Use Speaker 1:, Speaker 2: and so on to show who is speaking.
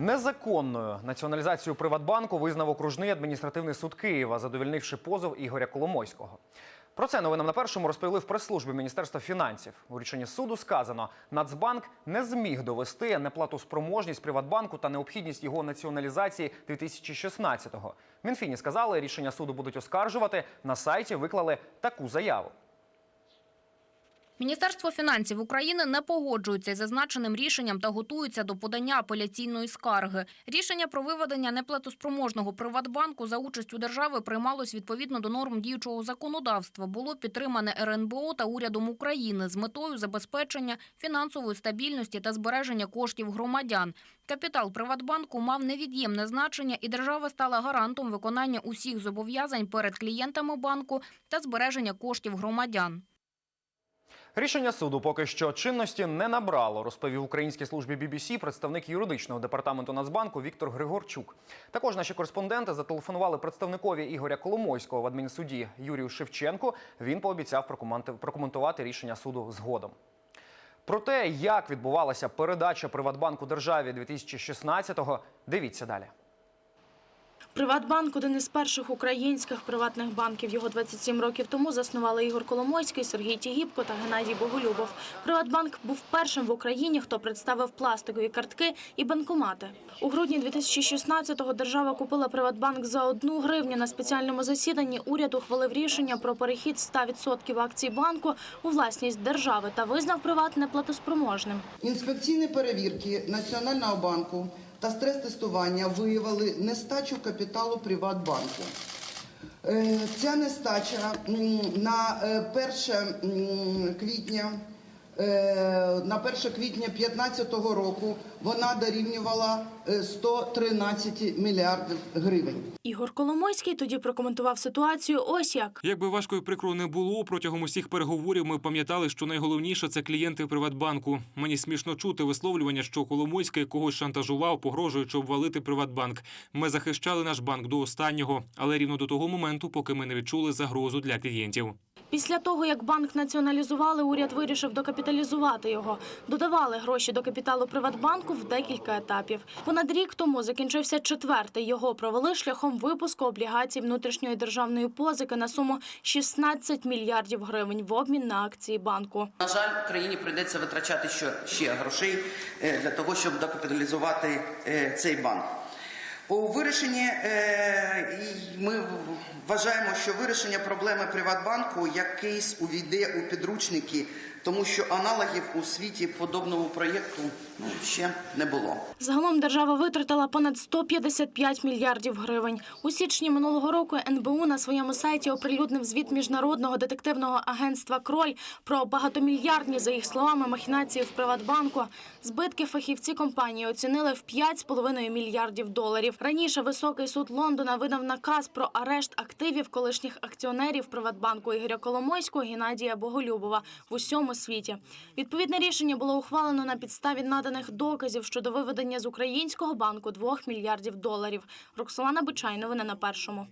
Speaker 1: Незаконною націоналізацію Приватбанку визнав окружний адміністративний суд Києва, задовільнивши позов Ігоря Коломойського. Про це новинам на першому розповіли в прес-службі Міністерства фінансів. У рішенні суду сказано, Нацбанк не зміг довести неплатоспроможність Приватбанку та необхідність його націоналізації 2016-го. Мінфіні сказали, рішення суду будуть оскаржувати. На сайті виклали таку заяву.
Speaker 2: Міністерство фінансів України не погоджується із зазначеним рішенням та готується до подання апеляційної скарги. Рішення про виведення неплатоспроможного Приватбанку за участю держави приймалось відповідно до норм діючого законодавства. Було підтримане РНБО та урядом України з метою забезпечення фінансової стабільності та збереження коштів громадян. Капітал Приватбанку мав невід'ємне значення, і держава стала гарантом виконання усіх зобов'язань перед клієнтами банку та збереження коштів громадян.
Speaker 1: Рішення суду поки що чинності не набрало, розповів українській службі BBC представник юридичного департаменту Нацбанку Віктор Григорчук. Також наші кореспонденти зателефонували представникові Ігоря Коломойського в адмінсуді Юрію Шевченку. Він пообіцяв прокоментувати рішення суду згодом. Про те, як відбувалася передача Приватбанку державі 2016-го, дивіться далі.
Speaker 3: Приватбанк один із перших українських приватних банків. Його 27 років тому заснували Ігор Коломойський, Сергій Тігіпко та Геннадій Боголюбов. Приватбанк був першим в Україні, хто представив пластикові картки і банкомати. У грудні 2016-го держава купила Приватбанк за одну гривню. На спеціальному засіданні уряд ухвалив рішення про перехід 100% акцій банку у власність держави та визнав приват неплатоспроможним.
Speaker 4: Інспекційні перевірки Національного банку та стрес-тестування виявили нестачу капіталу Приватбанку. Е, Ця нестача на е, 1 квітня е, на 1 квітня 2015 року вона дорівнювала е, 113 мільярдів гривень.
Speaker 3: Ігор Коломойський тоді прокоментував ситуацію ось як.
Speaker 5: Як би важко і прикро не було, протягом усіх переговорів ми пам'ятали, що найголовніше це клієнти Приватбанку. Мені смішно чути висловлювання, що Коломойський когось шантажував, погрожуючи обвалити Приватбанк. Ми захищали наш банк до останнього, але рівно до того моменту, поки ми не відчули загрозу для клієнтів.
Speaker 3: Після того, як банк націоналізували, уряд вирішив докапіталізувати його. Додавали гроші до капіталу Приватбанку в декілька етапів. Понад рік тому закінчився четвертий. Його провели шляхом випуску облігацій внутрішньої державної позики на суму 16 мільярдів гривень в обмін на акції банку.
Speaker 6: На жаль, країні прийдеться витрачати ще, грошей е, для того, щоб докапіталізувати е, цей банк. У вирішенні е, ми вважаємо, що вирішення проблеми Приватбанку якийсь увійде у підручники, тому що аналогів у світі подобного проєкту ну, ще не було.
Speaker 3: Загалом держава витратила понад 155 мільярдів гривень. У січні минулого року НБУ на своєму сайті оприлюднив звіт міжнародного детективного агентства Кроль про багатомільярдні, за їх словами, махінації в Приватбанку. Збитки фахівці компанії оцінили в 5,5 мільярдів доларів. Раніше високий суд Лондона видав наказ про арешт активів колишніх акціонерів Приватбанку Ігоря Коломойського Геннадія Боголюбова в усьому світі. Відповідне рішення було ухвалено на підставі наданих доказів щодо виведення з українського банку 2 мільярдів доларів. Роксолана Бичай, новини на першому.